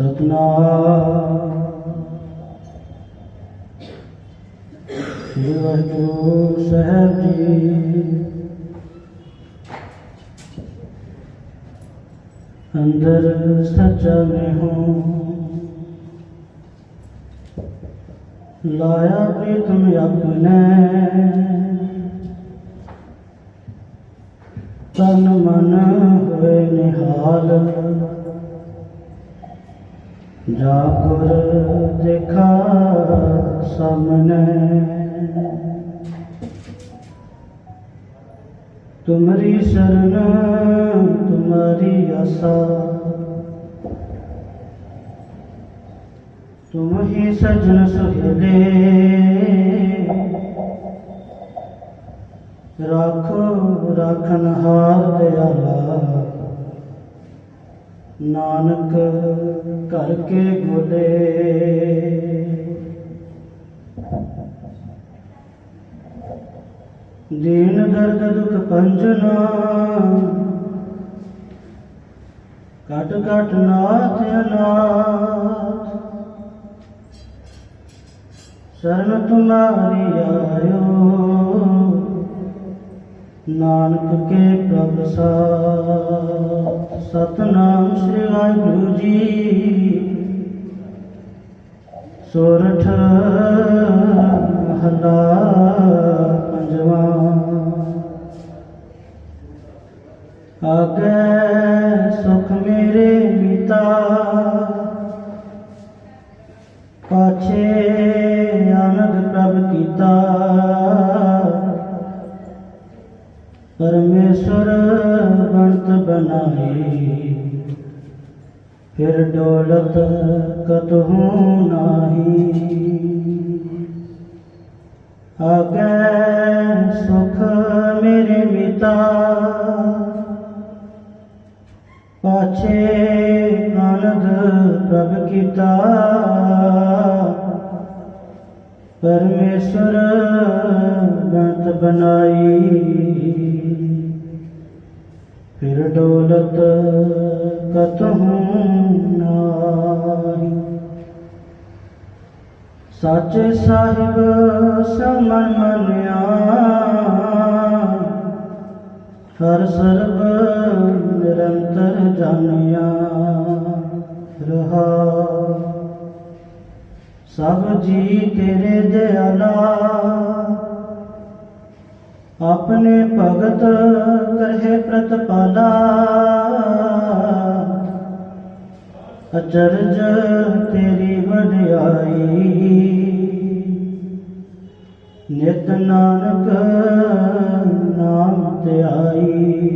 ਸਤਨਾਮ ਸ੍ਰੀ ਵਾਹਿਗੁਰੂ ਸਾਹਿਬ ਜੀ ਅੰਦਰ ਸੱਚਾ ਮੈਂ ਹੂੰ ਲਾਇਆ ਪ੍ਰੀਤਮ ਆਪਣੇ ਤਨ ਮਨ ਹੋਏ ਨਿਹਾਲ ਜਾ ਗੁਰ ਦੇਖਾ ਸਾਮਨੇ ਤੁਮਰੀ ਸ਼ਰਨ, ਤੁਮਰੀ ਆਸਾ। ਤੁਮ ਹੀ ਸਜਣ ਸੁਹਲੇ। ਰੱਖੋ ਰਾਖਨ ਹਾਰ ਦਿਆਲਾ। ਨਾਨਕ ਘਰ ਕੇ ਗੋਲੇ ਦੀਨ ਦਰਦ ਦੁਖ ਪੰਜਨਾ ਕਟ ਕਟ ਨਾਥ ਅਨਾਥ। ਸ਼ਰਨ ਤੁਮਾਰੀ ਆਇਓ ਨਾਨਕ ਕੇ ਪ੍ਰਭ ਸਾਥ। ਸਤਨਾਮ ਸ੍ਰੀ ਵਾਹਿਗੁਰੂ ਜੀ। ਸੋਰਠ ਮਹਲਾ ਪੰਜਵਾ। ਆਗੇ ਸੁਖ ਮੇਰੇ ਮੀਤਾ। ਪਰਮੇਸ਼ਰ ਬੰਤ ਬਨਾਈ ਫਿਰ ਡੋਲਤ ਕਤਹੂ ਨਾਹੀ ਆਗੇ ਸੁਖ ਮੇਰੇ ਮਿਤਾ। ਪਾਛੇ ਆਨੰਦ ਪ੍ਰਭ ਕੀਤਾ। ਪਰਮੇਸ਼ਰ ਬੰਤ ਬਨਾਈ ਫਿਰ ਡੋਲਤ ਕਤਹੂ ਨਾਹੀ। ਸਾਚੇ ਸਾਹਿਬ ਸਮਨ ਮੰਨਿਆ, ਹਰ ਸਰਬ ਨਿਰੰਤਰ ਜਾਣਿਆ ਰਹਾ। ਸਭ ਜੀ ਤੇਰੇ ਦਿਆਲਾ ਆਪਣੇ ਭਗਤ ਕਰਹਿ ਪ੍ਰਤਪਾਲਾ। ਅਚਰਜ ਤੇਰੀ ਵਡਿਆਈ। ਨਿਤ ਨਾਨਕ ਨਾਮ ਧਿਆਈ।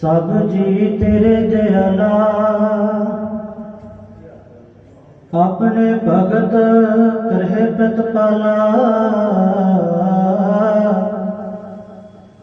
ਸਭ ਜੀ ਤੇਰੇ ਦਿਆਲਾ। ਆਪਣੇ ਭਗਤ ਕਰਹਿ ਪ੍ਰਤਪਾਲਾ।